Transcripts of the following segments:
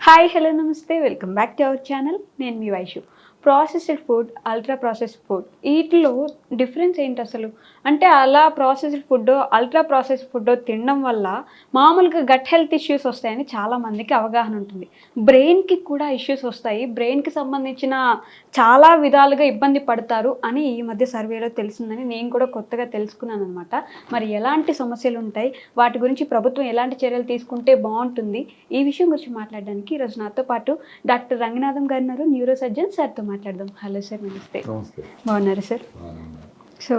Hi hello నమస్తే. Welcome back to our channel. నేను మీ Vaishu. Processed food ultra processed food వీటిలో difference ఏంటి అసలు? అంటే అలా processed food ultra processed food తినడం వల్ల మామూలుగా గట్ హెల్త్ ఇష్యూస్ వస్తాయని చాలా మందికి అవగాహన ఉంటుంది. బ్రెయిన్కి కూడా ఇష్యూస్ వస్తాయి. బ్రెయిన్కి సంబంధించిన చాలా విధాలుగా ఇబ్బంది పడతారు అని ఈ మధ్య సర్వేలో తెలిసిందని నేను కూడా కొత్తగా తెలుసుకున్నాను అనమాట మరి ఎలాంటి సమస్యలు ఉంటాయి? వాటి గురించి ప్రభుత్వం ఎలాంటి చర్యలు తీసుకుంటే బాగుంటుంది? ఈ విషయం గురించి మాట్లాడడానికి ఈరోజు నాతో పాటు డాక్టర్ రంగనాథం గారు న్యూరో సర్జన్ సార్తో మాట్లాడదాం. హలో సార్ నమస్తే. బాగున్నారు సార్? సో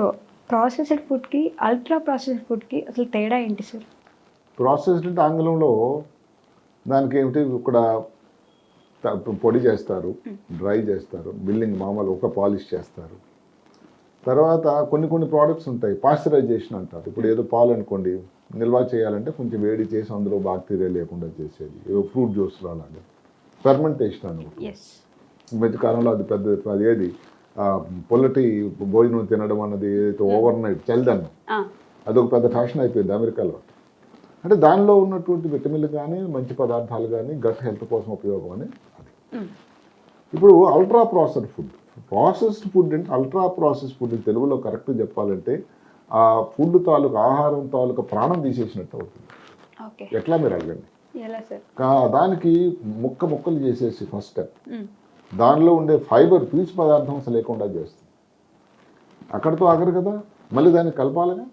ప్రాసెస్డ్ ఫుడ్కి అల్ట్రా ప్రాసెస్డ్ ఫుడ్కి అసలు తేడా ఏంటి సార్? ప్రాసెస్డ్ అంటే ఆంగ్లంలో దానికి ఏమిటి ఇక్కడ పొడి చేస్తారు డ్రై చేస్తారు బిల్లింగ్ మామూలు ఒక పాలిష్ చేస్తారు. తర్వాత కొన్ని కొన్ని ప్రోడక్ట్స్ ఉంటాయి పాశ్చరైజేషన్ అంటారు. ఇప్పుడు ఏదో పాలు అనుకోండి నిల్వ చేయాలంటే కొంచెం వేడి చేసి అందులో బాక్టీరియా లేకుండా చేసేది ఏదో ఫ్రూట్ జ్యూస్లో అలాగే ఫెర్మెంటేషన్ అని ఒకటి. ఎస్ ఈ మధ్య కాలంలో అది పెద్ద అది ఏది? ఆ, పొల్లటి భోజనం తినడం అన్నది ఏదైతే ఓవర్ నైట్ చల్దన్నం అదొక పెద్ద ఫ్యాషన్ అయిపోయింది అమెరికాలో. అంటే దానిలో ఉన్నటువంటి విటమిన్లు కానీ మంచి పదార్థాలు కానీ గట్ హెల్త్ కోసం ఉపయోగం అని అది. ఇప్పుడు ultra processed food processed food అంటే అల్ట్రా ప్రాసెస్ ఫుడ్ తెలుగులో కరెక్ట్ చెప్పాలంటే ఆ ఫుడ్ తాలూకు ఆహారం తాలూకు ప్రాణం తీసేసినట్టు అవుతుంది. ఎట్లా మీరు అడగండి? దానికి ముక్క ముక్కలు చేసేసి ఫస్ట్ స్టెప్ దానిలో ఉండే ఫైబర్ పీచు పదార్థం అసలు లేకుండా చేస్తుంది. అక్కడితో ఆగరు కదా? మళ్ళీ దాన్ని కలపాలిగా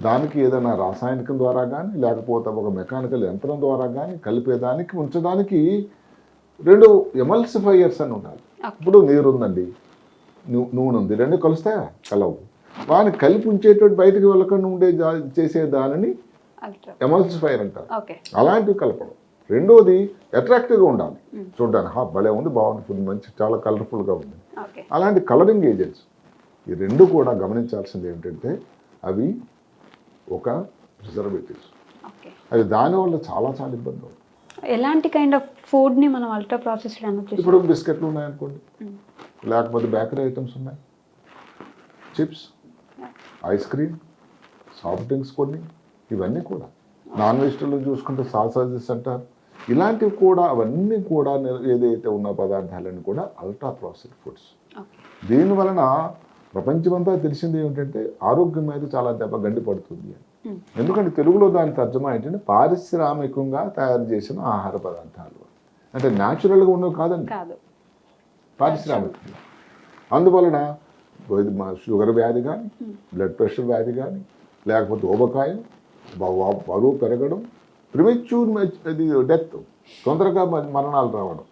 దానికి ఏదైనా రాసాయనికం ద్వారా కానీ లేకపోతే ఒక మెకానికల్ యంత్రం ద్వారా కానీ కలిపేదానికి ఉంచడానికి రెండు ఎమల్సిఫైయర్స్ అని ఉండాలి. ఇప్పుడు నీరు ఉందండి. నూనె ఉంది. రెండు కలుస్తాయా? కలవు. వాడిని కలిపి ఉంచేటువంటి బయటికి వెళ్ళకుండా ఉండే చేసే దానిని అల్ట్రా. ఎమల్సిఫైయర్ అంటారు. అలాంటివి కలపడం. రెండోది అట్రాక్టివ్గా ఉండాలి. చూడడానికి. హా భలే ఉంది బాగుంది మంచి చాలా కలర్ఫుల్గా ఉంది. అలాంటి కలరింగ్ ఏజెంట్స్ ఈ రెండు కూడా గమనించాల్సింది ఏంటంటే అవి ఒక ప్రిజర్వేటివ్స్ అది దానివల్ల చాలా చాలా ఇబ్బంది అవుతుంది. ఎలాంటి కైండ్ ఆఫ్ ఫుడ్ని మనం అల్ట్రా ప్రాసెస్డ్ అనొచ్చు ఇప్పుడు బిస్కెట్లు ఉన్నాయనుకోండి. లేకపోతే బేకరీ ఐటమ్స్ ఉన్నాయి. Chips ice cream soft drinks కొన్ని. ఇవన్నీ కూడా. నాన్ వెజిటబుల్ చూసుకుంటే సాసాజెస్ అంటారు. ఇలాంటివి కూడా అవన్నీ కూడా ఏదైతే ఉన్న పదార్థాలన్నీ కూడా అల్ట్రా ప్రాసెస్డ్ ఫుడ్స్ దీని వలన ప్రపంచమంతా తెలిసింది ఏమిటంటే ఆరోగ్యం మీద చాలా దెబ్బ గండి పడుతుంది అని. ఎందుకంటే తెలుగులో దాని తర్జమా ఏంటంటే పారిశ్రామికంగా తయారు చేసిన ఆహార పదార్థాలు అంటే న్యాచురల్గా ఉన్నవి కాదండి. కాదు. పారిశ్రామికంగా. అందువలన షుగర్ వ్యాధి కానీ బ్లడ్ ప్రెషర్ వ్యాధి కానీ లేకపోతే ఊబకాయం బరువు పెరగడం ప్రిమెచ్యూర్ అది డెత్ తొందరగా మరణాలు రావడం.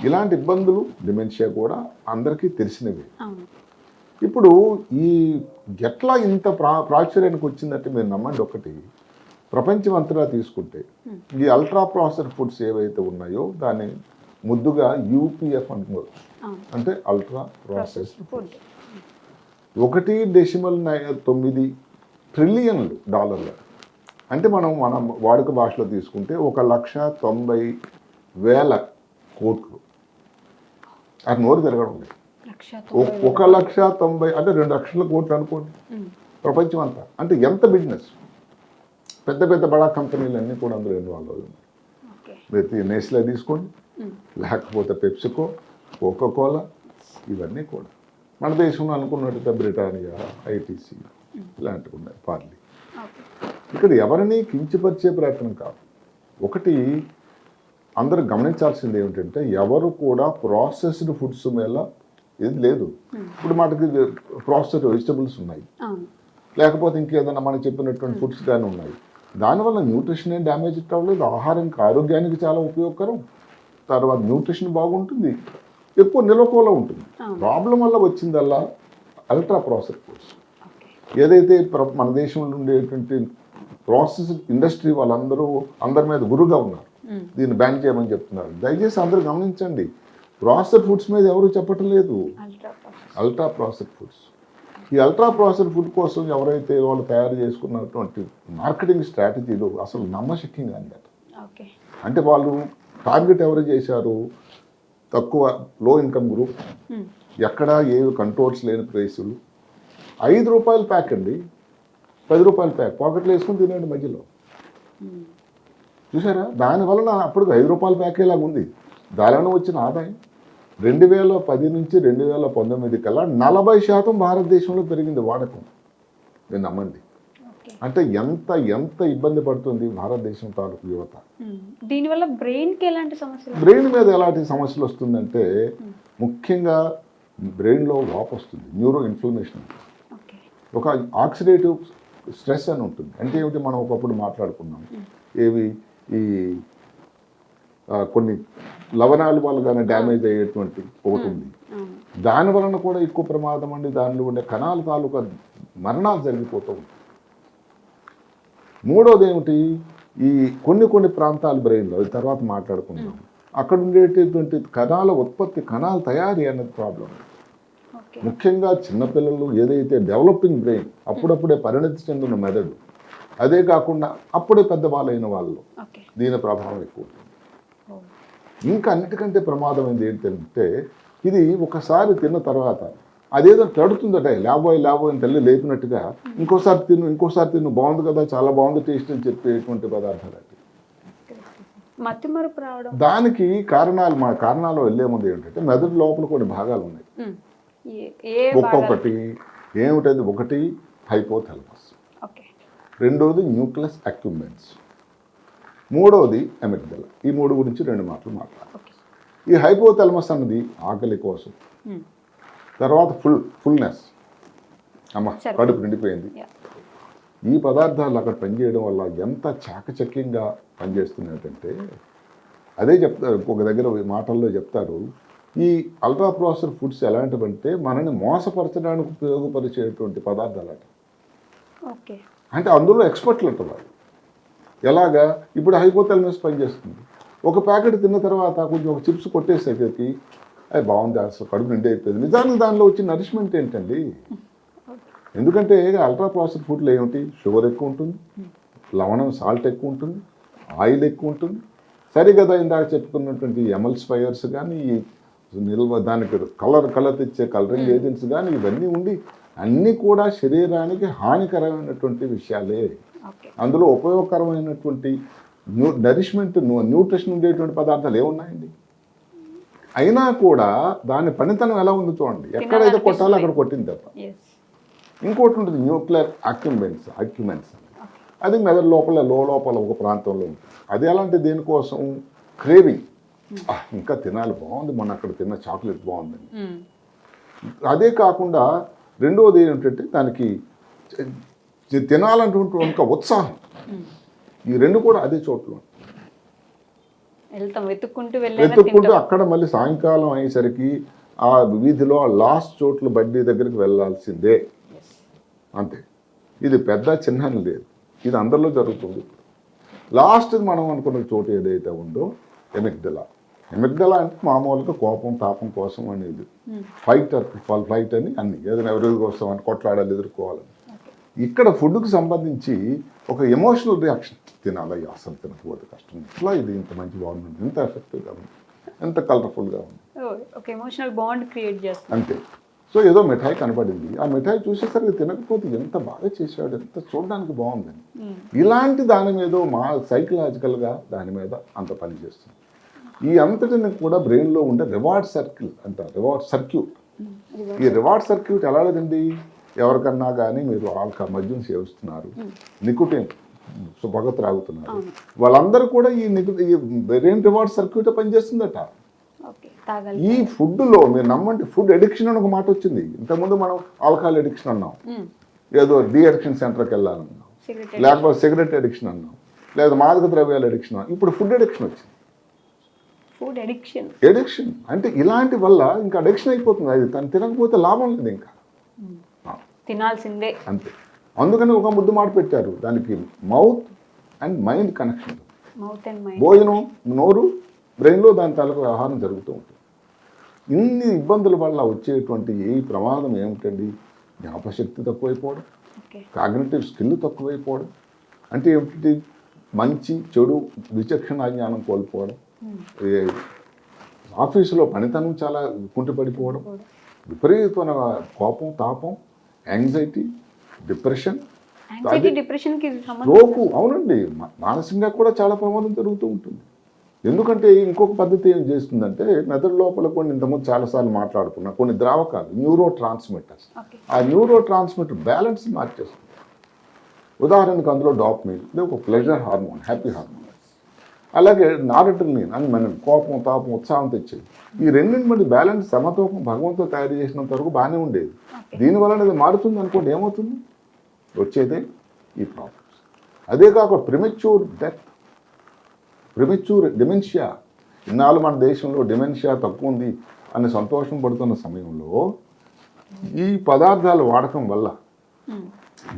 ఇలాంటి ఇబ్బందులు డిమెన్షియా కూడా అందరికీ తెలిసినవి. ఇప్పుడు ఈ ఎట్లా ఇంత ప్రా ప్రాచుర్యానికి వచ్చిందంటే మీరు నమ్మండి ఒకటి ప్రపంచం అంతటా తీసుకుంటే ఈ అల్ట్రా ప్రాసెస్డ్ ఫుడ్స్ ఏవైతే ఉన్నాయో దాన్ని ముద్దుగా యూపీఎఫ్ అవును. అంటే అల్ట్రా ప్రాసెస్డ్ ఫుడ్. ఒకటి డెసిమల్ తొమ్మిది ట్రిలియన్లు డాలర్లు. అంటే మనం మన వాడుక భాషలో తీసుకుంటే ఒక లక్ష తొంభై వేల కోట్లు. అది నోరు తిరగడం లేదు. ఒ- ఒక లక్ష తొంభై అంటే రెండు లక్షల కోట్లు అనుకోండి. ప్రపంచం అంతా. అంటే ఎంత బిజినెస్? పెద్ద పెద్ద బడా కంపెనీలన్నీ కూడా అందులో ఇన్వాల్వ్ ఓకే. మీరు నేస్లే తీసుకోండి. లేకపోతే పెప్సికో కోకోకోలా ఇవన్నీ కూడా. మన దేశంలో అనుకున్నట్టు బ్రిటానియా ఐటీసీ ఇలాంటివి ఉన్నాయి పార్లీ. ఇక్కడ ఎవరిని కించపరిచే ప్రయత్నం కాదు. ఒకటి అందరూ గమనించాల్సింది ఏమిటంటే ఎవరు కూడా ప్రాసెస్డ్ ఫుడ్స్ మీద ఇది లేదు. ఇప్పుడు మనకి ప్రాసెస్డ్ వెజిటబుల్స్ ఉన్నాయి. లేకపోతే ఇంకేదైనా మనం చెప్పినటువంటి ఫుడ్స్ కానీ ఉన్నాయి. దానివల్ల న్యూట్రిషన్ ఏం డ్యామేజ్ అవ్వలేదు ఆహారానికి ఆరోగ్యానికి చాలా ఉపయోగకరం. తర్వాత న్యూట్రిషన్ బాగుంటుంది. ఎక్కువ నిలవకోలో ఉంటుంది. ప్రాబ్లం వల్ల వచ్చిందల్లా అల్ట్రా ప్రాసెస్ ఫుడ్స్ ఏదైతే మన దేశంలో ఉండేటువంటి ప్రాసెస్ ఇండస్ట్రీ వాళ్ళందరూ అందరి మీద గురుగా ఉన్నారు. దీన్ని బ్యాన్ చేయమని చెప్తున్నారు. దయచేసి అందరూ గమనించండి. ప్రాసెస్ ఫుడ్స్ మీద ఎవరు చెప్పటం లేదు ultra process ultra process foods ఈ అల్ట్రా ప్రాసెస్ ఫుడ్ కోసం ఎవరైతే వాళ్ళు తయారు చేసుకున్నటువంటి మార్కెటింగ్ స్ట్రాటజీలు అసలు నమ్మశక్యంగా అందట అంటే వాళ్ళు టార్గెట్ ఎవరు చేశారు? తక్కువ లో ఇన్కమ్ గ్రూప్. ఎక్కడ ఏ కంట్రోల్స్ లేని ప్రైసులు ఐదు రూపాయల ప్యాక్ అండి. పది రూపాయల ప్యాక్ పాకెట్లో వేసుకుని తినండి మధ్యలో. చూసారా? దానివల్ల అప్పుడు ఐదు రూపాయల ప్యాక్ ఇలాగ ఉంది. దానివల్ల వచ్చిన ఆదాయం రెండు వేల పది నుంచి రెండు వేల పంతొమ్మిది కల్లా నలభై శాతం భారతదేశంలో పెరిగింది వాడకం. నేను నమ్మండి అంటే ఎంత ఎంత ఇబ్బంది పడుతుంది భారతదేశం తాలూకు యువత? దీనివల్ల బ్రెయిన్కి ఎలాంటి సమస్యలు బ్రెయిన్ మీద ఎలాంటి సమస్యలు వస్తుందంటే ముఖ్యంగా బ్రెయిన్లో వాపు వస్తుంది న్యూరో ఇన్ఫ్లమేషన్. ఒక ఆక్సిడేటివ్ స్ట్రెస్ అని ఉంటుంది. అంటే ఏమిటి? మనం ఒకప్పుడు మాట్లాడుకున్నాం. ఏవి? ఈ కొన్ని లవణాల వల్ల డ్యామేజ్ అయ్యేటువంటి ఒకటి ఉంది. దాని వలన కూడా ఎక్కువ ప్రమాదం అండి. దానిలో ఉండే కణాల తాలూకా మరణాలు జరిగిపోతూ ఉంటాయి. మూడోది ఏమిటి? ఈ కొన్ని కొన్ని ప్రాంతాల బ్రెయిన్లో తర్వాత మాట్లాడుకుందాం. అక్కడ ఉండేటటువంటి కణాల ఉత్పత్తి కణాల తయారీ అనేది ప్రాబ్లం ముఖ్యంగా చిన్నపిల్లలు ఏదైతే డెవలపింగ్ బ్రెయిన్ అప్పుడప్పుడే పరిణతి చెందిన మెదడు అదే కాకుండా అప్పుడే పెద్దవాళ్ళైన వాళ్ళు ఓకే. దీని ప్రభావం ఎక్కువ. ఇంకా అన్నిటికంటే ప్రమాదమైంది ఏంటంటే ఇది ఒకసారి తిన్న తర్వాత అదేదో తడుతుందట లేబోయ్ లేబోయ్ అని తల్లి లేపినట్టుగా ఇంకోసారి తిను ఇంకోసారి తిను బాగుంది కదా చాలా బాగుంది టేస్ట్ అని చెప్పేటువంటి పదార్థాలు రావడం? దానికి కారణాలు మా కారణాలు వెళ్ళే ముందు ఏంటంటే మెదడు లోపల కొన్ని భాగాలు ఉన్నాయి? ఒక్కొక్కటి ఏమిటది? ఒకటి హైపోథెలమస్ రెండోది న్యూక్లియస్ అక్యుమెంట్స్ మూడోది ఎమిగ్డల ఈ మూడు గురించి రెండు మాటలు మాట్లాడాలి. ఈ హైపోథెలమస్ అన్నది ఆకలి కోసం. తర్వాత ఫుల్ ఫుల్నెస్ అమ్మ. కడుపు నిండిపోయింది. ఈ పదార్థాలు అక్కడ పనిచేయడం వల్ల ఎంత చాకచక్యంగా పనిచేస్తున్నాయంటే అదే చెప్తారు. ఒక దగ్గర మాటల్లో చెప్తారు ఈ అల్ట్రా ప్రాసెసర్ ఫుడ్స్ ఎలాంటివంటే మనని మోసపరచడానికి ఉపయోగపరిచేటువంటి పదార్థాలు అట ఓకే. అంటే అందులో ఎక్స్పర్ట్లు అంట వాళ్ళు. ఎలాగా? ఇప్పుడు హైపోథెలమస్ పనిచేస్తుంది. ఒక ప్యాకెట్ తిన్న తర్వాత కొంచెం ఒక చిప్స్ కొట్టేసరికి అది బాగుంది అసలు కడుపు నిండి అయిపోయింది. నిజానికి దానిలో వచ్చిన నరిష్మెంట్ ఏంటండి? ఎందుకంటే అల్ట్రా ప్రాసెస్ ఫుడ్లో ఏమిటి? షుగర్ ఎక్కువ ఉంటుంది లవణం సాల్ట్ ఎక్కువ ఉంటుంది ఆయిల్ ఎక్కువ ఉంటుంది. సరే కదా ఇందాక చెప్పుకున్నటువంటి ఎమల్స్ఫైయర్స్ కానీ ఈ నిల్వ దానికి కలర్ కలర్ తెచ్చే కలరింగ్ ఏజెంట్స్ కానీ ఇవన్నీ ఉండి అన్నీ కూడా శరీరానికి హానికరమైనటువంటి విషయాలే. అందులో ఉపయోగకరమైనటువంటి న్యూ నరిష్మెంట్ న్యూట్రిషన్ ఉండేటువంటి పదార్థాలు ఏమున్నాయండి? అయినా కూడా దాని పనితనం ఎలా ఉంది చూడండి. ఎక్కడైతే కొట్టాలో అక్కడ కొట్టింది తప్ప. ఇంకోటి ఉంటుంది న్యూక్లియర్ అక్యుమెంట్స్ అక్యుమెంట్స్ అది మెదడు లోపల లో లోపల ఒక ప్రాంతంలో ఉంటుంది. అది ఎలాంటి దేనికోసం? క్రేవింగ్ ఇంకా తినాలి బాగుంది. మొన్న అక్కడ తిన్న చాక్లెట్ బాగుందని అదే కాకుండా రెండవది ఏంటంటే దానికి తినాలన్నటువంటి ఒక ఉత్సాహం. ఈ రెండు కూడా అదే చోట్ల. వెతుక్కుంటూ అక్కడ మళ్ళీ సాయంకాలం అయ్యేసరికి ఆ వీధిలో ఆ లాస్ట్ చోట్ల బడ్డీ దగ్గరికి వెళ్ళాల్సిందే. అంతే. ఇది పెద్ద చిన్న లేదు. ఇది అందరిలో జరుగుతుంది. లాస్ట్ మనం అనుకున్న చోటు ఏదైతే ఉందో ఎమిగ్దల ఎమిగ్దల అంటే మామూలుగా కోపం తాపం కోసం అనేది. ఫైట్ ఫ్లైట్ అని అన్ని. ఏదైనా ఎవరి కోసం అని కొట్లాడాలి ఎదుర్కోవాలని. ఇక్కడ ఫుడ్కి సంబంధించి ఒక ఎమోషనల్ రియాక్షన్ తినాలయ్యా అసలు తినకపోతే కష్టం. ఇట్లా ఇది? ఇంత మంచి బాగుంది ఎంత ఎఫెక్టివ్గా ఉంది. ఎంత కలర్ఫుల్గా ఉంది. ఒక ఎమోషనల్ బాండ్ క్రియేట్ చేస్తాం అంతే. సో ఏదో మిఠాయి కనపడింది ఆ మిఠాయి చూసేసరికి తినకపోతే ఎంత బాగా చేశాడు ఎంత చూడడానికి బాగుందని. ఇలాంటి దాని మీద మా సైకలాజికల్గా దాని మీద అంత పని చేస్తుంది. ఈ అంతటిని కూడా బ్రెయిన్లో ఉండే రివార్డ్ సర్కిల్ అంట రివార్డ్ సర్క్యూట్. ఈ రివార్డ్ సర్క్యూట్ ఎలా లేదండి? ఎవరికన్నా కానీ మీరు ఆల్కహాల్ మద్యం సేవిస్తున్నారు నికుటిన్ పొగ త్రాగుతున్నారు. వాళ్ళందరూ కూడా ఈ నికు ఈ బ్రెయిన్ రివార్డ్ సర్క్యూట్ పనిచేస్తుందట. ఈ ఫుడ్లో మీరు నమ్మండి ఫుడ్ అడిక్షన్ అని ఒక మాట వచ్చింది. ఇంతకుముందు మనం ఆల్కహాల్ అడిక్షన్ అన్నాం. ఏదో డి అడిక్షన్ సెంటర్కి వెళ్ళాలన్నాం. లేకపోతే సిగరెట్ అడిక్షన్ అన్నాం. లేదా మాదక ద్రవ్యాల అడిక్షన్ అన్నాం. ఇప్పుడు ఫుడ్ అడిక్షన్ వచ్చింది. ఫుడ్ అడిక్షన్ అడిక్షన్ అంటే ఇలాంటి వల్ల ఇంకా అడిక్షన్ అయిపోతుంది. అది తను తినకపోతే లాభం లేదు ఇంకా. ఆ, తినాల్సిందే. అంతే. అందుకని ఒక ముద్దు మాట పెట్టారు. దానికి mouth and mind connection mouth and mind భోజనం నోరు బ్రెయిన్లో దాని తాలూకు వ్యవహారం జరుగుతూ ఉంటుంది. ఇన్ని ఇబ్బందుల వల్ల వచ్చేటువంటి ఏ ప్రమాదం ఏమిటండి? జ్ఞాపశక్తి తక్కువైపోవడం. కాగ్నేటివ్ స్కిల్ తక్కువైపోవడం. అంటే ఏమిటి? మంచి చెడు విచక్షణ జ్ఞానం కోల్పోవడం. ఆఫీసులో పనితనం చాలా కుంటిపడిపోవడం విపరీతమైన కోపం తాపం యాంగ్జైటీ డిప్రెషన్ స్ట్రోకు. అవునండి. మానసికంగా కూడా చాలా ప్రమాదం జరుగుతూ ఉంటుంది. ఎందుకంటే ఇంకొక పద్ధతి ఏం చేస్తుందంటే మెదడు లోపల కొన్ని ఇంతకుముందు చాలాసార్లు మాట్లాడుకున్నా కొన్ని ద్రావకాలు న్యూరో ట్రాన్స్మిటర్స్ ఆ న్యూరో ట్రాన్స్మిటర్ బ్యాలెన్స్ మార్చేస్తుంది. ఉదాహరణకు అందులో డాప్మిన్ ఇది ఒక ప్లెజర్ హార్మోన్ హ్యాపీ హార్మోన్ అలాగే నారడ్రిలిన్ అని మనం కోపం తాపం ఉత్సాహం తెచ్చేది. ఈ రెండింటి మధ్య బ్యాలెన్స్ సమతూకం భగవంతుడు తయారు చేసినంత వరకు బాగానే ఉండేది. దీనివల్ల అది మారుతుంది అనుకోండి ఏమవుతుంది? వచ్చేదే ఈ ప్రాబ్లమ్స్ అదే కాక ప్రిమెచ్యూర్ డెత్ ప్రిమెచ్యూర్ డిమెన్షియా ఇన్నాళ్ళు మన దేశంలో డిమెన్షియా తక్కువ ఉంది అని సంతోషం పడుతున్న సమయంలో ఈ పదార్థాల వాడకం వల్ల.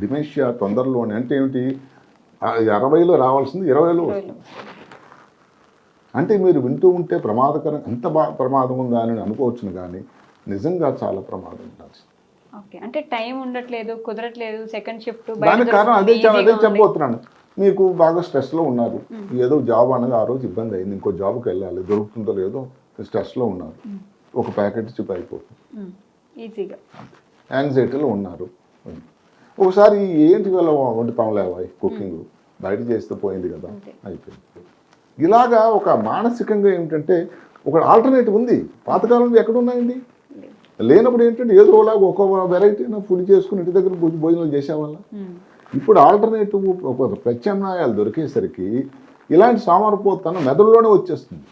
డిమెన్షియా తొందరలోనే అంటే ఏమిటి? అరవైలో రావాల్సింది ఇరవైలో వస్తుంది. అంటే మీరు వింటూ ఉంటే ప్రమాదకరం ఎంత ప్రమాదం ఉందా అని అనుకోవచ్చును కానీ నిజంగా చాలా ప్రమాదం ఉండాల్సింది. ఓకే. అంటే టైం ఉండట్లేదు కుదరట్లేదు సెకండ్ షిఫ్ట్ దానికి కారణం అదే అదే చెప్పబోతున్నాను. మీకు బాగా స్ట్రెస్లో ఉన్నారు. ఏదో జాబ్ అనేది ఆ రోజు ఇబ్బంది అయింది ఇంకో జాబ్కి వెళ్ళాలి దొరుకుతుందో లేదో స్ట్రెస్లో ఉన్నారు. ఒక ప్యాకెట్ చిప్ అయిపోతుంది ఈజీగా. యాంగ్జైటీలో ఉన్నారు. ఒకసారి ఏంటి వల్ల వండుతాం లేవా కుకింగ్? బయట చేస్తే పోయింది కదా. అయిపోయింది. ఇలాగా ఒక మానసికంగా ఏమిటంటే ఒక ఆల్టర్నేటివ్ ఉంది. పాతకాలంలో ఎక్కడ ఉన్నాయండి? లేనప్పుడు ఏంటంటే ఏదో ఒకలాగా ఒక వెరైటీ ఫుడ్ చేసుకుని ఇంటి దగ్గర భోజ- భోజనాలు చేసేవాళ్ళ. ఇప్పుడు ఆల్టర్నేటివ్ ఒక ప్రత్యామ్నాయాలు దొరికేసరికి ఇలాంటి సామర్పోతనం మెదడులోనే వచ్చేస్తుంది.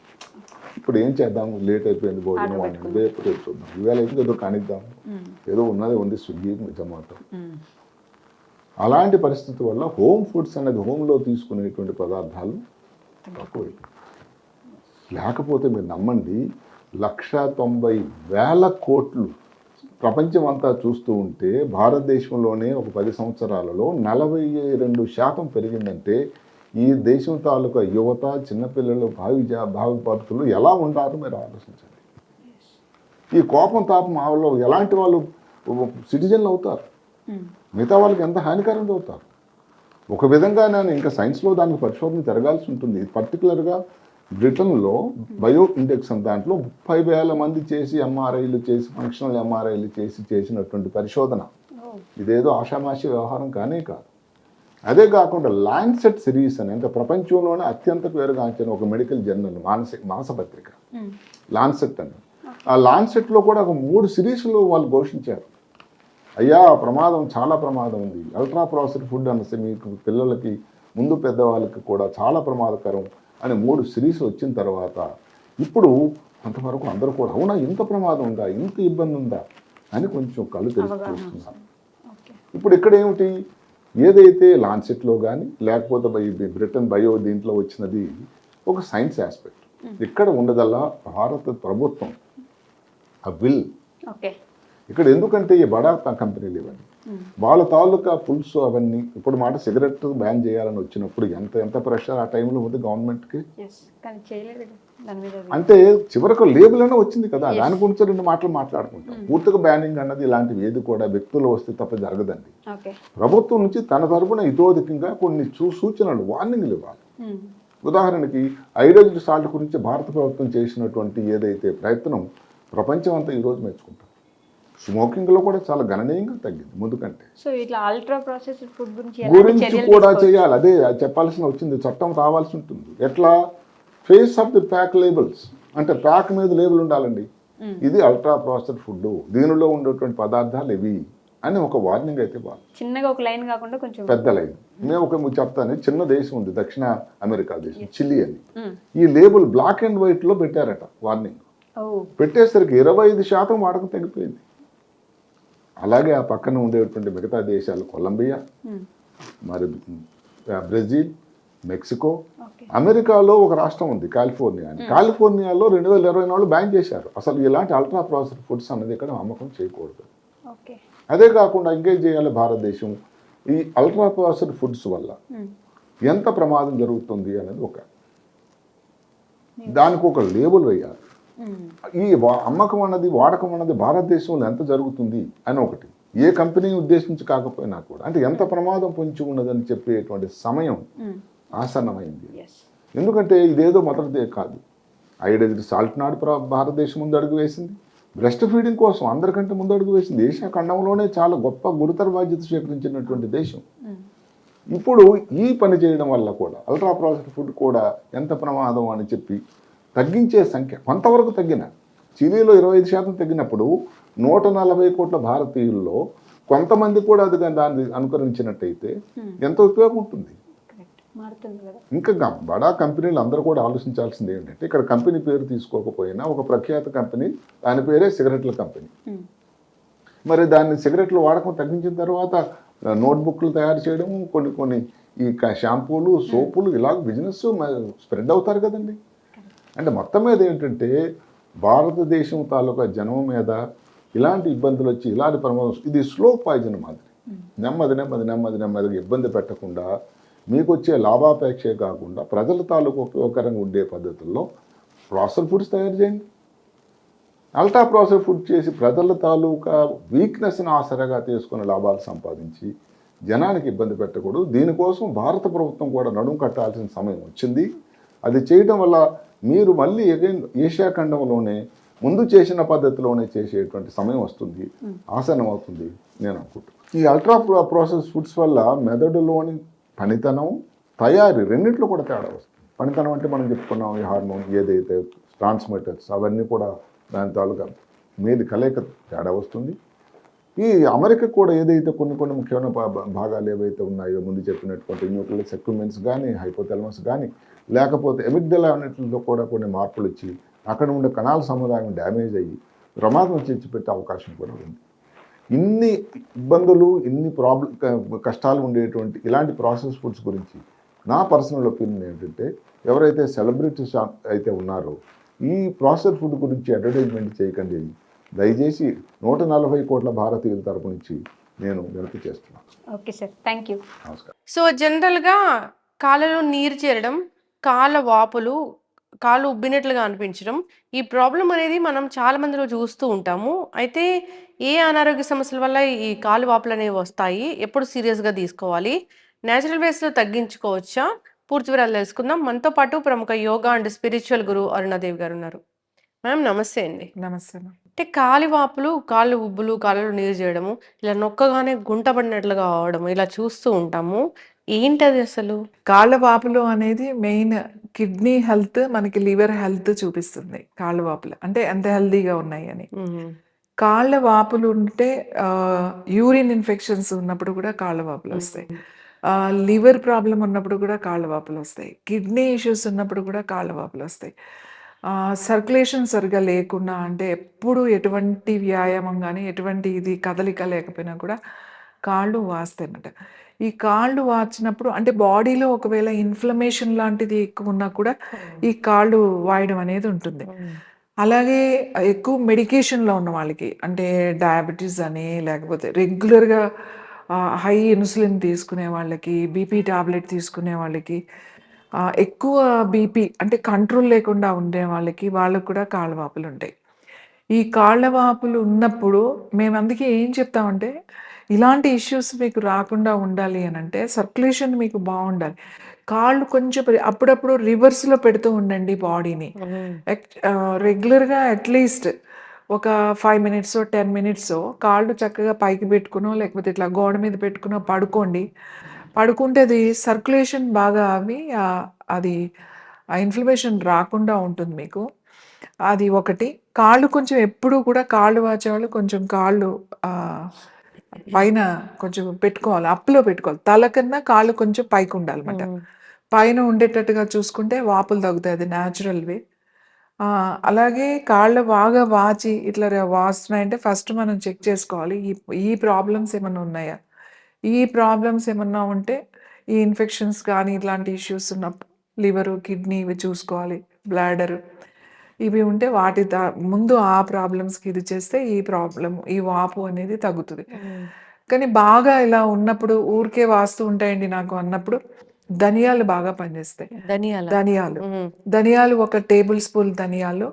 ఇప్పుడు ఏం చేద్దాం? లేట్ అయిపోయింది భోజనం రేపు రేపు చూద్దాం ఈవేళ అయితే ఏదో కానిద్దాం. ఏదో ఉన్నది ఉంది స్విగ్గీ జొమాటో. అలాంటి పరిస్థితి వల్ల హోమ్ ఫుడ్స్ అనేది హోమ్లో తీసుకునేటువంటి పదార్థాలు తక్కువైపోయాయి లేకపోతే మీరు నమ్మండి లక్ష తొంభై వేల కోట్లు ప్రపంచం అంతా చూస్తూ ఉంటే భారతదేశంలోనే ఒక పది సంవత్సరాలలో నలభై రెండు శాతం పెరిగిందంటే ఈ దేశం తాలూకా యువత చిన్నపిల్లలు భావి జా- భావి భక్తులు ఎలా ఉంటారో మీరు ఆలోచించండి. ఈ కోపం తాపం ఆవిలో ఎలాంటి వాళ్ళు సిటిజన్లు అవుతారు. మిగతా వాళ్ళకి ఎంత హానికరంగా అవుతారు. ఒక విధంగా నేను ఇంకా సైన్స్లో దానికి పరిశోధన జరగాల్సి ఉంటుంది. పర్టికులర్గా బ్రిటన్లో బయో ఇండెక్స్ అనే దాంట్లో ముప్పై వేల మంది చేసి ఎంఆర్ఐలు చేసి ఫంక్షనల్ ఎంఆర్ఐలు చేసి చేసినటువంటి పరిశోధన. ఇదేదో ఆషామాషి వ్యవహారం కానే కాదు. అదే కాకుండా లాన్సెట్ సిరీస్ అని అంటే ప్రపంచంలోనే అత్యంత పేరుగాంచిన ఒక మెడికల్ జర్నల్ మానసిక మాసపత్రిక. లాన్సెట్ అని. ఆ. లాన్సెట్లో కూడా ఒక మూడు సిరీస్లు వాళ్ళు ఘోషించారు. అయ్యా ప్రమాదం చాలా ప్రమాదం ఉంది. అల్ట్రా ప్రాసెస్డ్ ఫుడ్ అనేసి మీకు పిల్లలకి ముందు పెద్దవాళ్ళకి కూడా చాలా ప్రమాదకరం అని మూడు సిరీస్ వచ్చిన తర్వాత ఇప్పుడు కొంతవరకు అందరూ కూడా అవునా ఇంత ప్రమాదం ఉందా ఇంత ఇబ్బంది ఉందా అని కొంచెం కళ్ళు ఓకే. ఇప్పుడు ఇక్కడ ఏమిటి ఏదైతే లాన్సెట్లో కానీ లేకపోతే బ్రిటన్ బయో దీంట్లో వచ్చినది ఒక సైన్స్ ఆస్పెక్ట్ ఇక్కడ ఉండదల్లా భారత ప్రభుత్వం ఆ విల్ ఇక్కడ ఎందుకంటే ఈ బడా కంపెనీలు ఇవన్నీ. వాళ్ళ తాలూకా పుల్స్ అవన్నీ ఇప్పుడు మాట సిగరెట్ బ్యాన్ చేయాలని వచ్చినప్పుడు ఎంత ఎంత ప్రెషర్ ఆ టైంలో ఉంది గవర్నమెంట్కి. అంటే చివరకు లేబుల్ అనే వచ్చింది కదా దాని గురించి రెండు మాటలు మాట్లాడుకుంటాం. పూర్తిగా బ్యానింగ్ అన్నది ఇలాంటివి ఏది కూడా వ్యక్తులు వస్తే తప్ప జరగదండి. ప్రభుత్వం నుంచి తన తరపున ఇతోధికంగా కొన్ని సూచనలు వార్నింగ్లు ఇవ్వాలి. ఉదాహరణకి ఐరోజు సాల్ట్ గురించి భారత ప్రభుత్వం చేసినటువంటి ఏదైతే ప్రయత్నం ప్రపంచం అంతా ఈరోజు మెచ్చుకుంటాం స్మోకింగ్లో కూడా చాలా గణనీయంగా తగ్గింది ముందు కంటే సో ఇట్లా అల్ట్రా ప్రాసెస్డ్ ఫుడ్ గురించి కూడా? చేయాలి. అదే చెప్పాల్సిన వచ్చింది. చట్టం రావాల్సి ఉంటుంది. ఎట్లా? Face of the pack labels. అంటే ప్యాక్ మీద లేబుల్ ఉండాలండి. ఇది అల్ట్రా ప్రాసెస్డ్ ఫుడ్. దీనిలో ఉండేటువంటి పదార్థాలు ఇవి అని ఒక వార్నింగ్ అయితే బాగా చిన్నగా ఒక లైన్ కాకుండా కొంచెం పెద్ద లైన్. మేము ఒక చెప్తాను. చిన్న దేశం ఉంది. దక్షిణ అమెరికా దేశం. చిల్లీ అని. ఈ లేబుల్ బ్లాక్ అండ్ వైట్లో పెట్టారట వార్నింగ్. పెట్టేసరికి ఇరవై ఐదు శాతం వాడకం తగ్గిపోయింది. అలాగే ఆ పక్కన ఉండేటువంటి మిగతా దేశాలు కొలంబియా ఉమ్. మరి బ్రెజిల్ మెక్సికో. అమెరికాలో ఒక రాష్ట్రం ఉంది కాలిఫోర్నియా అని. కాలిఫోర్నియాలో రెండు వేల ఇరవై నాలుగు బ్యాన్ చేశారు. అసలు ఇలాంటి అల్ట్రా ప్రాసెస్డ్ ఫుడ్స్ అనేది ఇక్కడ అమ్మకం చేయకూడదు. అదే కాకుండా ఇంకేం చేయాలి భారతదేశం? ఈ అల్ట్రా ప్రాసెస్డ్ ఫుడ్స్ వల్ల ఉమ్. ఎంత ప్రమాదం జరుగుతుంది అనేది ఒక దానికి ఒక లేబుల్ వేయాలి. ఈ అమ్మకం అన్నది వాడకం అన్నది భారతదేశంలో ఎంత జరుగుతుంది అని ఒకటి. ఏ కంపెనీ ఉద్దేశించి కాకపోయినా కూడా అంటే ఎంత ప్రమాదం పొంచి ఉన్నదని చెప్పేటువంటి సమయం. ఆసన్నమైంది. ఎందుకంటే ఇదేదో మొదటిదే కాదు. ఐడైజ్డ్ సాల్ట్ నాడు భారతదేశం ముందు అడుగు వేసింది. బ్రెస్ట్ ఫీడింగ్ కోసం అందరికంటే ముందడుగు వేసింది. ఏషియా ఖండంలోనే చాలా గొప్ప గురుతర బాధ్యత స్వీకరించినటువంటి దేశం. ఇప్పుడు ఈ పని చేయడం వల్ల కూడా అల్ట్రా ప్రాసెస్డ్ ఫుడ్ కూడా ఎంత ప్రమాదం అని చెప్పి తగ్గించే సంఖ్య కొంతవరకు తగ్గిన. చిలీలో ఇరవై ఐదు శాతం తగ్గినప్పుడు నూట నలభై కోట్ల భారతీయుల్లో కొంతమంది కూడా అది దాన్ని అనుకరించినట్టయితే ఎంతో ఉపయోగం ఉంటుంది. ఇంకా బడా కంపెనీలు అందరూ కూడా ఆలోచించాల్సింది ఏంటంటే ఇక్కడ కంపెనీ పేరు తీసుకోకపోయినా ఒక ప్రఖ్యాత కంపెనీ దాని పేరే సిగరెట్ల కంపెనీ. మరి దాన్ని సిగరెట్లు వాడకం తగ్గించిన తర్వాత నోట్బుక్లు తయారు చేయడము కొన్ని కొన్ని ఈ షాంపూలు సోపులు ఇలా బిజినెస్ స్ప్రెడ్ అవుతారు కదండి. అంటే మొత్తం మీద ఏంటంటే భారతదేశం తాలూకా జనం మీద ఇలాంటి ఇబ్బందులు వచ్చి ఇలాంటి ప్రమాదం ఇది స్లో పాయిజన్ మాదిరి. నెమ్మది నెమ్మది నెమ్మది నెమ్మదిగా ఇబ్బంది పెట్టకుండా మీకు వచ్చే లాభాపేక్షే కాకుండా ప్రజల తాలూకు ఉపయోగకరంగా ఉండే పద్ధతుల్లో ప్రాసెస్ ఫుడ్స్ తయారు చేయండి. అల్ట్రా ప్రాసెస్ ఫుడ్ చేసి ప్రజల తాలూకా వీక్నెస్ని ఆసరాగా తీసుకుని లాభాలు సంపాదించి జనానికి ఇబ్బంది పెట్టకూడదు. దీనికోసం భారత ప్రభుత్వం కూడా నడుం కట్టాల్సిన సమయం వచ్చింది. అది చేయడం వల్ల మీరు మళ్ళీ అగైన్ ఏషియా ఖండంలోనే ముందు చేసిన పద్ధతిలోనే చేసేటువంటి సమయం వస్తుంది ఆసనం అవుతుంది నేను అనుకుంటున్నాను. ఈ అల్ట్రా ప్రాసెస్ ఫుడ్స్ వల్ల మెదడులోని పనితనం తయారీ రెండింటిలో కూడా తేడా వస్తుంది. పనితనం అంటే మనం చెప్పుకున్నాం ఈ హార్మోన్ ఏదైతే ట్రాన్స్మిటర్స్ అవన్నీ కూడా దాని తాలూకా మీది కలయిక తేడా వస్తుంది. ఈ అమెరికా కూడా ఏదైతే కొన్ని కొన్ని ముఖ్యమైన భా- భాగాలు ఏవైతే ఉన్నాయో ముందు చెప్పినటువంటి న్యూక్లియస్ ఎక్విప్మెంట్స్ కానీ హైపోథెలమస్ కానీ లేకపోతే ఎమిగ్డలా అన్నిటిలో కూడా కొన్ని మార్పులు ఇచ్చి అక్కడ ఉండే కణాల సముదాయం డ్యామేజ్ అయ్యి ప్రమాదం తెచ్చిపెట్టే అవకాశం కూడా ఉంది. ఇన్ని ఇబ్బందులు ఇన్ని ప్రాబ్లం కష్టాలు ఉండేటువంటి ఇలాంటి ప్రాసెస్ ఫుడ్స్ గురించి నా పర్సనల్ ఒపీనియన్ ఏంటంటే ఎవరైతే సెలబ్రిటీస్ అయితే ఉన్నారో ఈ ప్రాసెస్ ఫుడ్ గురించి అడ్వర్టైజ్మెంట్ చేయకండి దయచేసి నూట నలభై కోట్ల భారతీయుల తరపు నుంచి నేను వినతి చేస్తున్నాను. Okay sir. థ్యాంక్ యూ నమస్కారం. సో జనరల్గా కాళ్ళలో నీరు చేరడం కాళ్ళ వాపులు కాళ్ళు ఉబ్బినట్లుగా అనిపించడం. ఈ ప్రాబ్లం అనేది మనం చాలా మందిలో చూస్తూ ఉంటాము. అయితే ఏ అనారోగ్య సమస్యల వల్ల ఈ కాలు వాపులు అనేవి వస్తాయి? ఎప్పుడు సీరియస్గా తీసుకోవాలి? నేచురల్ వేస్లో తగ్గించుకోవచ్చా? పూర్తి వివరాలు తెలుసుకుందాం. మనతో పాటు ప్రముఖ yoga and spiritual guru Arunadevi garu ఉన్నారు. మ్యామ్ నమస్తే అండి. నమస్తే. అంటే కాలి వాపులు కాళ్ళు ఉబ్బులు కాళ్ళలో నీరు చేయడము ఇలా నొక్కగానే గుంట పడినట్లుగా అవడము ఇలా చూస్తూ ఉంటాము. ఏంటది అసలు? కాళ్ళ వాపులు అనేది మెయిన్ కిడ్నీ హెల్త్ మనకి లివర్ హెల్త్ చూపిస్తుంది కాళ్ళ వాపులు అంటే ఎంత హెల్దీగా ఉన్నాయి అని. కాళ్ళ వాపులు ఉంటే యూరిన్ ఇన్ఫెక్షన్స్ ఉన్నప్పుడు కూడా కాళ్ళ వాపులు వస్తాయి. లివర్ ప్రాబ్లం ఉన్నప్పుడు కూడా కాళ్ళ వాపులు వస్తాయి. కిడ్నీ ఇష్యూస్ ఉన్నప్పుడు కూడా కాళ్ళ వాపులు వస్తాయి సర్క్యులేషన్ సరిగా లేకుండా అంటే ఎప్పుడు ఎటువంటి వ్యాయామం కానీ ఎటువంటి ఇది కదలిక లేకపోయినా కూడా కాళ్ళు వాస్తాయి అన్నమాట ఈ కాళ్ళు వాచినప్పుడు అంటే బాడీలో ఒకవేళ ఇన్ఫ్లమేషన్ లాంటిది ఎక్కువ ఉన్నా కూడా ఈ కాళ్ళు వాయడం అనేది ఉంటుంది. అలాగే ఎక్కువ మెడికేషన్లో ఉన్న వాళ్ళకి అంటే డయాబెటీస్ అని లేకపోతే రెగ్యులర్గా హై ఇన్సులిన్ తీసుకునే వాళ్ళకి బీపీ టాబ్లెట్ తీసుకునే వాళ్ళకి ఎక్కువ బీపీ అంటే కంట్రోల్ లేకుండా ఉండే వాళ్ళకి వాళ్ళకు కూడా కాళ్ళ వాపులు ఉంటాయి. ఈ కాళ్ళ వాపులు ఉన్నప్పుడు మేము అందుకే ఏం చెప్తామంటే ఇలాంటి ఇష్యూస్ మీకు రాకుండా ఉండాలి అని అంటే సర్క్యులేషన్ మీకు బాగుండాలి. కాళ్ళు కొంచెం అప్పుడప్పుడు రివర్స్లో పెడుతూ ఉండండి బాడీని. రెగ్యులర్గా అట్లీస్ట్ ఒక ఫైవ్ మినిట్స్ టెన్ మినిట్స్ కాళ్ళు చక్కగా పైకి పెట్టుకునో లేకపోతే ఇట్లా గోడ మీద పెట్టుకునో పడుకోండి. పడుకుంటే అది సర్క్యులేషన్ బాగా అవి అది ఆ ఇన్ఫ్లమేషన్ రాకుండా ఉంటుంది మీకు. అది ఒకటి. కాళ్ళు కొంచెం ఎప్పుడూ కూడా కాళ్ళు వాచేవాళ్ళు కొంచెం కాళ్ళు పైన కొంచెం పెట్టుకోవాలి అప్పులో పెట్టుకోవాలి. తల కన్నా కాళ్ళు కొంచెం పైకి ఉండాలన్నమాట. పైన ఉండేటట్టుగా చూసుకుంటే వాపులు తగ్గుతాయి అది న్యాచురల్ వే. అలాగే కాళ్ళు బాగా వాచి ఇట్లా వాస్తున్నాయంటే ఫస్ట్ మనం చెక్ చేసుకోవాలి ఈ ఈ ప్రాబ్లమ్స్ ఏమైనా ఉన్నాయా? ఈ ప్రాబ్లమ్స్ ఏమన్నా ఉంటే ఈ ఇన్ఫెక్షన్స్ కానీ ఇట్లాంటి ఇష్యూస్ ఉన్నప్పుడు లివరు కిడ్నీ ఇవి చూసుకోవాలి బ్లాడర్. ఇవి ఉంటే వాటి ముందు ఆ ప్రాబ్లమ్స్కి ఇది చేస్తే ఈ ప్రాబ్లం ఈ వాపు అనేది తగ్గుతుంది కానీ బాగా ఇలా ఉన్నప్పుడు ఊరికే వాస్తూ ఉంటాయండి నాకు అన్నప్పుడు ధనియాలు బాగా పనిచేస్తాయి ధనియాల ధనియాలు. ధనియాలు ఒక టేబుల్ స్పూన్ ధనియాలు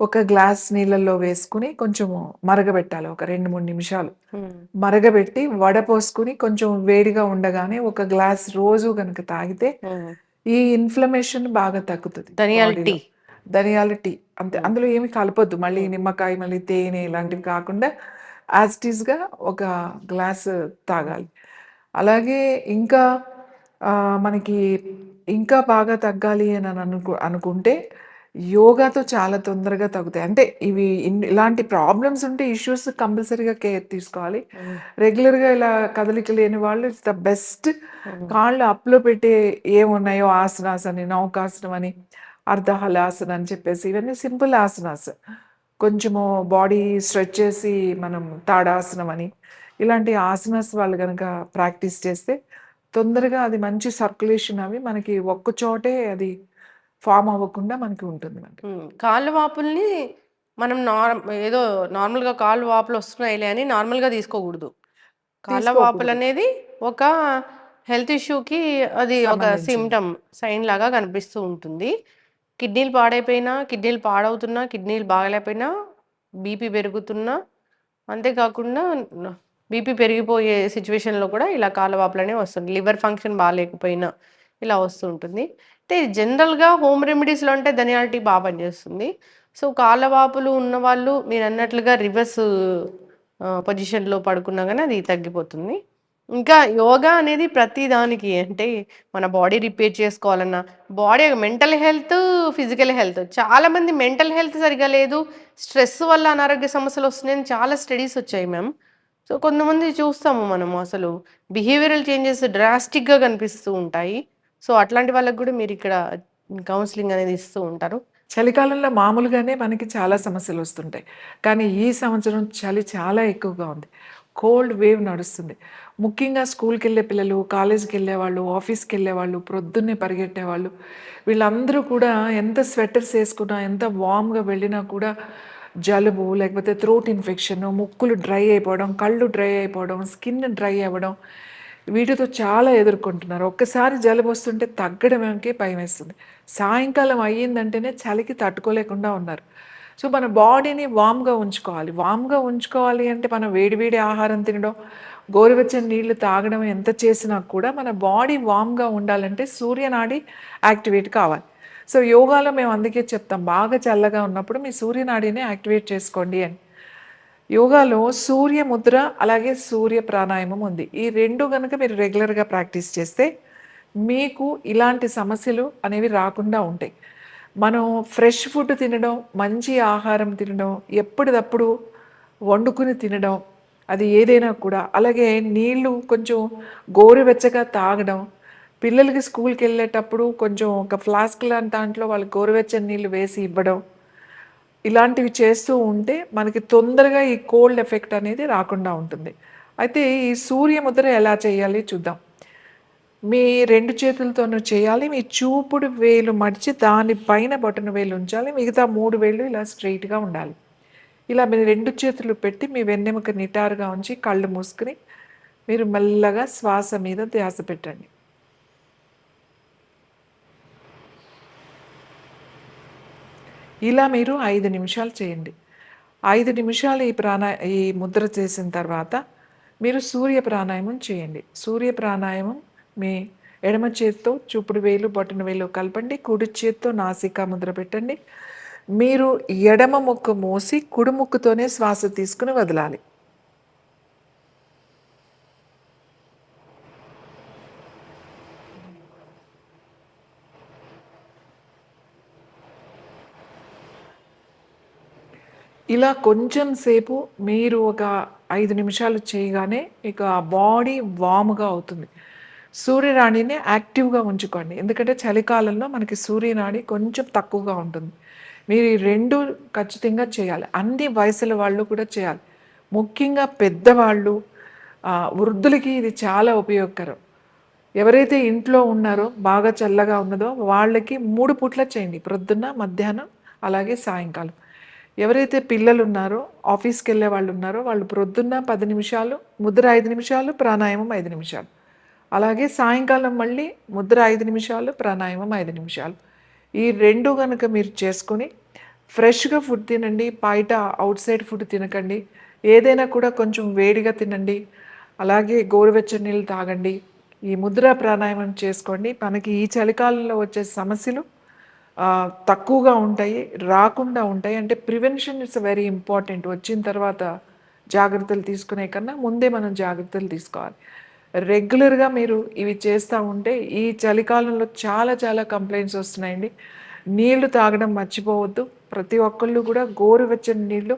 ఒక గ్లాస్ నీళ్ళల్లో వేసుకుని కొంచెం మరగబెట్టాలి ఒక రెండు మూడు నిమిషాలు. మరగబెట్టి వడపోసుకుని కొంచెం వేడిగా ఉండగానే ఒక గ్లాస్ రోజు కనుక తాగితే. ఈ ఇన్ఫ్లమేషన్ బాగా తగ్గుతుంది ధనియాల. టీ ధనియాల టీ అంతే. అందులో ఏమి కలపొద్దు. మళ్ళీ నిమ్మకాయ మళ్ళీ తేనె ఇలాంటివి కాకుండా యాజ్ ఇట్ ఈస్గా ఒక గ్లాస్ తాగాలి. అలాగే ఇంకా మనకి ఇంకా బాగా తగ్గాలి అని అనుకు అనుకుంటే యోగాతో చాలా తొందరగా తగ్గుతాయి. అంటే ఇవి ఇలాంటి ప్రాబ్లమ్స్ ఉంటే ఇష్యూస్ కంపల్సరీగా కేర్ తీసుకోవాలి. రెగ్యులర్గా ఇలా కదలిక లేని వాళ్ళు ఇట్స్ ద బెస్ట్ కాళ్ళు అప్లో పెట్టే ఏమున్నాయో ఆసనాస్ అని నౌకాసనం అని అర్ధహలాసనం అని చెప్పేసి ఇవన్నీ సింపుల్ ఆసనాస్. కొంచెము బాడీ స్ట్రెచ్ చేసి మనం తాడాసనం అని ఇలాంటి ఆసనాస్ వాళ్ళు కనుక ప్రాక్టీస్ చేస్తే తొందరగా అది మంచి సర్క్యులేషన్ అవి మనకి ఒక్క చోటే అది ఫామ్ అవ్వకుండా మనకి ఉంటుంది కాళ్ళు వాపుల్ని మనం నార్ ఏదో నార్మల్గా కాళ్ళు వాపులు వస్తున్నాయిలే అని నార్మల్గా తీసుకోకూడదు. కాళ్ళ. వాపులు అనేది ఒక హెల్త్ ఇష్యూకి అది ఒక. సిమ్టమ్ సైన్ లాగా కనిపిస్తూ ఉంటుంది. కిడ్నీలు పాడైపోయినా కిడ్నీలు పాడవుతున్నా కిడ్నీలు బాగలేకపోయినా బీపీ పెరుగుతున్నా అంతేకాకుండా బీపీ పెరిగిపోయే సిచ్యువేషన్లో కూడా ఇలా కాళ్ళ అనేవి వస్తుంది. లివర్ ఫంక్షన్ బాగాలేకపోయినా ఇలా వస్తూ ఉంటుంది. అయితే జనరల్గా హోమ్ రెమెడీస్లో అంటే ధనియాల టీ బాగా పనిచేస్తుంది. సో కాళ్ళ ఉన్నవాళ్ళు మీరు అన్నట్లుగా రివర్స్ పొజిషన్లో పడుకున్నా కానీ అది తగ్గిపోతుంది. ఇంకా యోగా అనేది ప్రతి దానికి అంటే మన బాడీ రిపేర్ చేసుకోవాలన్నా body mental health physical health. చాలా మంది మెంటల్ హెల్త్ సరిగా లేదు. స్ట్రెస్ వల్ల అనారోగ్య సమస్యలు వస్తున్నాయని చాలా స్టడీస్ వచ్చాయి మ్యామ్. సో కొంతమంది చూస్తాము మనము అసలు బిహేవియరల్ చేంజెస్ డ్రాస్టిక్గా కనిపిస్తూ ఉంటాయి. సో అట్లాంటి వాళ్ళకి కూడా మీరు ఇక్కడ కౌన్సిలింగ్ అనేది ఇస్తూ ఉంటారు. చలికాలంలో మామూలుగానే మనకి చాలా సమస్యలు వస్తుంటాయి. కానీ ఈ సంవత్సరం చలి చాలా ఎక్కువగా ఉంది. కోల్డ్ వేవ్ నడుస్తుంది. ముఖ్యంగా స్కూల్కి వెళ్ళే పిల్లలు కాలేజీకి వెళ్ళే వాళ్ళు ఆఫీస్కి వెళ్ళే వాళ్ళు ప్రొద్దున్నే పరిగెట్టేవాళ్ళు వీళ్ళందరూ కూడా ఎంత స్వెటర్స్ వేసుకున్నా ఎంత వామ్గా వెళ్ళినా కూడా జలుబు లేకపోతే థ్రోట్ ఇన్ఫెక్షన్ ముక్కులు డ్రై అయిపోవడం కళ్ళు డ్రై అయిపోవడం స్కిన్ డ్రై అవ్వడం వీటితో చాలా ఎదుర్కొంటున్నారు. ఒక్కసారి జలుబు వస్తుంటే తగ్గడమేకే భయం వేస్తుంది సాయంకాలం అయ్యిందంటేనే చలికి తట్టుకోలేకుండా ఉన్నారు. సో మన బాడీని వామ్గా ఉంచుకోవాలి. వామ్గా ఉంచుకోవాలి అంటే మనం వేడివేడి ఆహారం తినడం గోరువెచ్చని నీళ్ళు తాగడం ఎంత చేసినా కూడా మన బాడీ వామ్గా ఉండాలంటే సూర్యనాడి యాక్టివేట్ కావాలి. సో యోగాలో మేము అందుకే చెప్తాం బాగా చల్లగా ఉన్నప్పుడు మీ సూర్యనాడిని యాక్టివేట్ చేసుకోండి అని. యోగాలో సూర్య ముద్ర అలాగే సూర్య ప్రాణాయామం ఉంది. ఈ రెండు కనుక మీరు రెగ్యులర్గా ప్రాక్టీస్ చేస్తే మీకు ఇలాంటి సమస్యలు అనేవి రాకుండా ఉంటాయి. మనం ఫ్రెష్ ఫుడ్ తినడం మంచి ఆహారం తినడం ఎప్పటిదప్పుడు వండుకుని తినడం అది ఏదైనా కూడా. అలాగే నీళ్ళు కొంచెం గోరువెచ్చగా తాగడం. పిల్లలకి స్కూల్కి వెళ్ళేటప్పుడు కొంచెం ఒక ఫ్లాస్క్ లాంటి దాంట్లో వాళ్ళకి గోరువెచ్చని నీళ్ళు వేసి ఇవ్వడం. ఇలాంటివి చేస్తూ ఉంటే మనకి తొందరగా ఈ కోల్డ్ ఎఫెక్ట్ అనేది రాకుండా ఉంటుంది. అయితే ఈ సూర్య ముద్ర ఎలా చేయాలి చూద్దాం. మీ రెండు చేతులతోనూ చేయాలి మీ చూపుడు వేలు మడిచి దానిపైన బొటన వేలు ఉంచాలి మిగతా మూడు వేలు ఇలా స్ట్రైట్గా ఉండాలి. ఇలా మీరు రెండు చేతులు పెట్టి మీ వెన్నెముక నిటారుగా ఉంచి కళ్ళు మూసుకుని మీరు మెల్లగా శ్వాస మీద ధ్యాస పెట్టండి. ఇలా మీరు ఐదు నిమిషాలు చేయండి. ఐదు నిమిషాలు ఈ ప్రాణా ఈ ముద్ర చేసిన తర్వాత మీరు సూర్య ప్రాణాయామం చేయండి. సూర్య ప్రాణాయామం మీ ఎడమ చేత్తో చూపుడు వేలు బొటన వేలు కలపండి. కుడి చేత్తో నాసికా ముద్ర పెట్టండి. మీరు ఎడమ ముక్కు మూసి కుడి ముక్కుతోనే శ్వాస తీసుకుని వదలాలి. ఇలా కొంచెం సేపు మీరు ఒక ఐదు నిమిషాలు చేయగానే ఇక ఆ బాడీ వామ్గా అవుతుంది. సూర్యరాణిని యాక్టివ్గా ఉంచుకోండి. ఎందుకంటే చలికాలంలో మనకి సూర్యనాడి కొంచెం తక్కువగా ఉంటుంది. మీరు ఈ రెండు ఖచ్చితంగా చేయాలి. అన్ని వయసుల వాళ్ళు కూడా చేయాలి. ముఖ్యంగా పెద్దవాళ్ళు వృద్ధులకి ఇది చాలా ఉపయోగకరం. ఎవరైతే ఇంట్లో ఉన్నారో బాగా చల్లగా ఉన్నదో వాళ్ళకి మూడు పూట్ల చేయండి. ప్రొద్దున్న మధ్యాహ్నం అలాగే సాయంకాలం. ఎవరైతే పిల్లలు ఉన్నారో ఆఫీస్కి వెళ్ళే వాళ్ళు ఉన్నారో వాళ్ళు ప్రొద్దున్న పది నిమిషాలు ముద్ర ఐదు నిమిషాలు ప్రాణాయామం ఐదు నిమిషాలు. అలాగే సాయంకాలం మళ్ళీ ముద్ర ఐదు నిమిషాలు ప్రాణాయామం ఐదు నిమిషాలు. ఈ రెండు కనుక మీరు చేసుకొని ఫ్రెష్గా ఫుడ్ తినండి బయట అవుట్ సైడ్ ఫుడ్ తినకండి ఏదైనా కూడా కొంచెం వేడిగా తినండి అలాగే గోరువెచ్చని నీళ్ళు తాగండి ఈ ముద్ర ప్రాణాయామం చేసుకోండి. మనకి ఈ చలికాలంలో వచ్చే సమస్యలు తక్కువగా ఉంటాయి రాకుండా ఉంటాయి. అంటే ప్రివెన్షన్ ఇట్స్ వెరీ ఇంపార్టెంట్. వచ్చిన తర్వాత జాగ్రత్తలు తీసుకునే కన్నా ముందే మనం జాగ్రత్తలు తీసుకోవాలి. రెగ్యులర్గా మీరు ఇవి చేస్తూ ఉంటే ఈ చలికాలంలో చాలా చాలా కంప్లైంట్స్ వస్తున్నాయండి. నీళ్ళు తాగడం మర్చిపోవద్దు. ప్రతి ఒక్కళ్ళు కూడా గోరువెచ్చని నీళ్ళు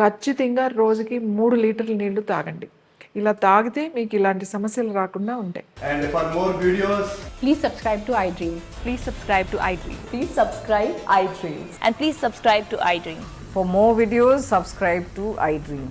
ఖచ్చితంగా రోజుకి మూడు లీటర్ల నీళ్ళు తాగండి. ఇలా తాగితే మీకు ఇలాంటి సమస్యలు రాకుండా ఉంటాయి. For more videos subscribe to iDream